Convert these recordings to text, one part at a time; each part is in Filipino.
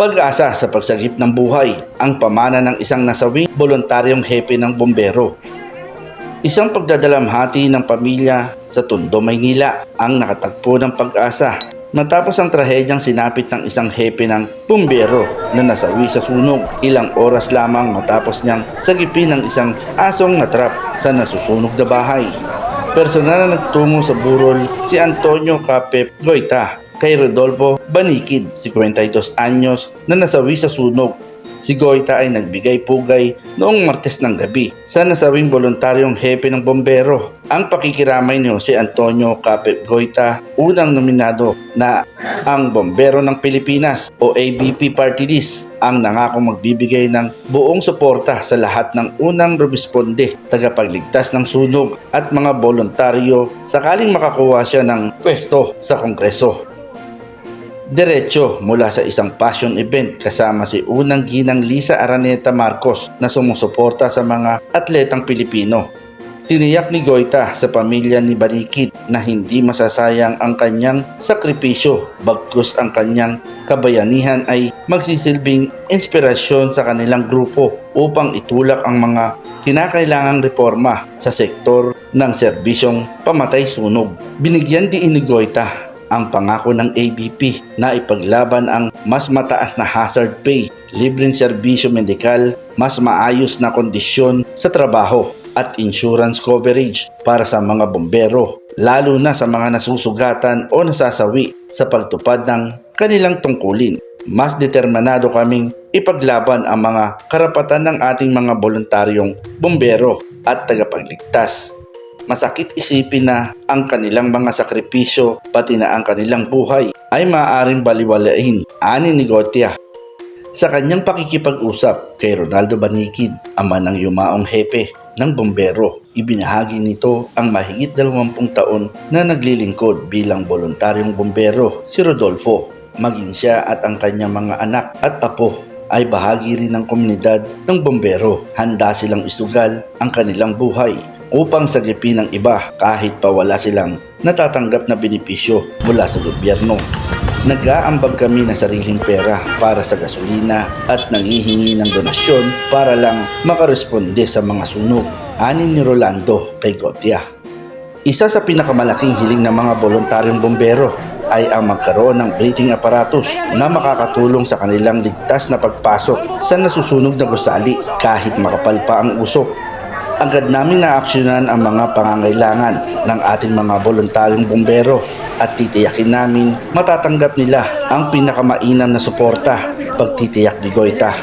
Pag-asa sa pagsagip ng buhay, ang pamana ng isang nasawing voluntaryong hepe ng bombero. Isang pagdadalamhati ng pamilya sa Tondo, Maynila ang nakatagpo ng pag-asa matapos ang trahedyang sinapit ng isang hepe ng bumbero na nasawi sa sunog ilang oras lamang matapos niyang sagipin ng isang asong natrap sa nasusunog na bahay. Personal na nagtungo sa burol si Antonio Capep Goita kay Rodolfo Banikid, 52 anyos, na nasawi sa sunog. Si Goita ay nagbigay pugay noong Martes ng gabi sa nasawing voluntaryong hepe ng bombero. Ang pakikiramay ni Jose Antonio Capep Goita, unang nominado na ang Bombero ng Pilipinas o ABP Party List ang nangako magbibigay ng buong suporta sa lahat ng unang rumisponde, tagapagligtas ng sunog at mga voluntaryo sakaling makakuha siya ng pwesto sa Kongreso. Diretso mula sa isang passion event kasama si unang ginang Lisa Araneta Marcos na sumusuporta sa mga atletang Pilipino. Tiniyak ni Goita sa pamilya ni Barikid na hindi masasayang ang kanyang sakripisyo bagkus ang kanyang kabayanihan ay magsisilbing inspirasyon sa kanilang grupo upang itulak ang mga kinakailangang reforma sa sektor ng serbisyong pamatay sunog. Binigyan din ni Goita ang pangako ng ABP na ipaglaban ang mas mataas na hazard pay, libreng serbisyo medikal, mas maayos na kondisyon sa trabaho at insurance coverage para sa mga bombero, lalo na sa mga nasusugatan o nasasawi sa pagtupad ng kanilang tungkulin. Mas determinado kaming ipaglaban ang mga karapatan ng ating mga voluntaryong bombero at tagapagligtas masakit isipin na ang kanilang mga sakripisyo pati na ang kanilang buhay ay maaaring baliwalain, ani ni Gotia. Sa kanyang pakikipag-usap kay Ronaldo Banikid, ama ng yumaong hepe ng bombero, ibinahagi nito ang mahigit 20 taon na naglilingkod bilang voluntaryong bombero si Rodolfo. Maging siya at ang kanyang mga anak at apo ay bahagi rin ng komunidad ng bombero. Handa silang isugal ang kanilang buhay upang sagipin ng iba kahit pa wala silang natatanggap na benepisyo mula sa gobyerno. Nag-aambag kami ng sariling pera para sa gasolina at nangihingi ng donasyon para lang makaresponde sa mga sunog. Ani ni Rolando kay Gotia. Isa sa pinakamalaking hiling ng mga voluntaryong bombero ay ang magkaroon ng breathing apparatus na makakatulong sa kanilang ligtas na pagpasok sa nasusunog na gusali kahit makapal pa ang usok agad namin naaksyonan ang mga pangangailangan ng ating mga voluntaryong bombero at titiyakin namin matatanggap nila ang pinakamainam na suporta pagtitiyak ni Goita.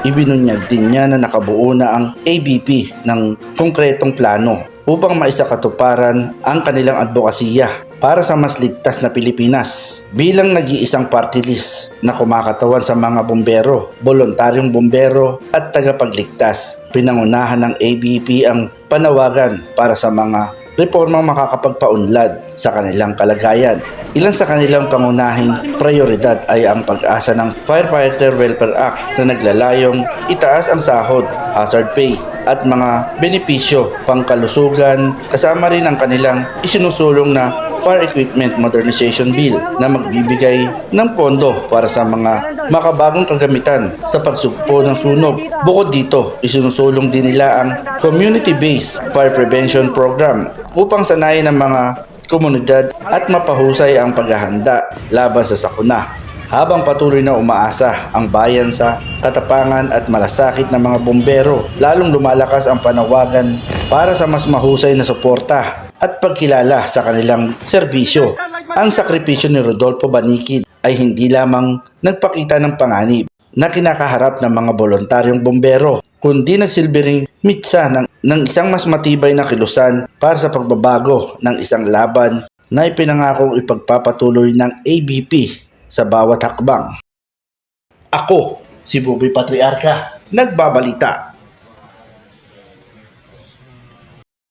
Ibinunyag din niya na nakabuo na ang ABP ng konkretong plano upang maisakatuparan ang kanilang advokasya para sa mas ligtas na Pilipinas. Bilang nag-iisang party list na kumakatawan sa mga bombero, voluntaryong bombero at tagapagligtas, pinangunahan ng ABP ang panawagan para sa mga reformang makakapagpaunlad sa kanilang kalagayan. Ilan sa kanilang pangunahing prioridad ay ang pag-asa ng Firefighter Welfare Act na naglalayong itaas ang sahod, hazard pay, at mga benepisyo pangkalusugan kasama rin ang kanilang isinusulong na Fire Equipment Modernization Bill na magbibigay ng pondo para sa mga makabagong kagamitan sa pagsugpo ng sunog. Bukod dito, isinusulong din nila ang Community-Based Fire Prevention Program upang sanayin ng mga komunidad at mapahusay ang paghahanda laban sa sakuna habang patuloy na umaasa ang bayan sa katapangan at malasakit ng mga bombero, lalong lumalakas ang panawagan para sa mas mahusay na suporta at pagkilala sa kanilang serbisyo. Ang sakripisyo ni Rodolfo Banikid ay hindi lamang nagpakita ng panganib na kinakaharap ng mga voluntaryong bombero, kundi nagsilbi mitsa ng, ng isang mas matibay na kilusan para sa pagbabago ng isang laban na ipinangakong ipagpapatuloy ng ABP sa bawat hakbang. Ako, si Bobby Patriarca, nagbabalita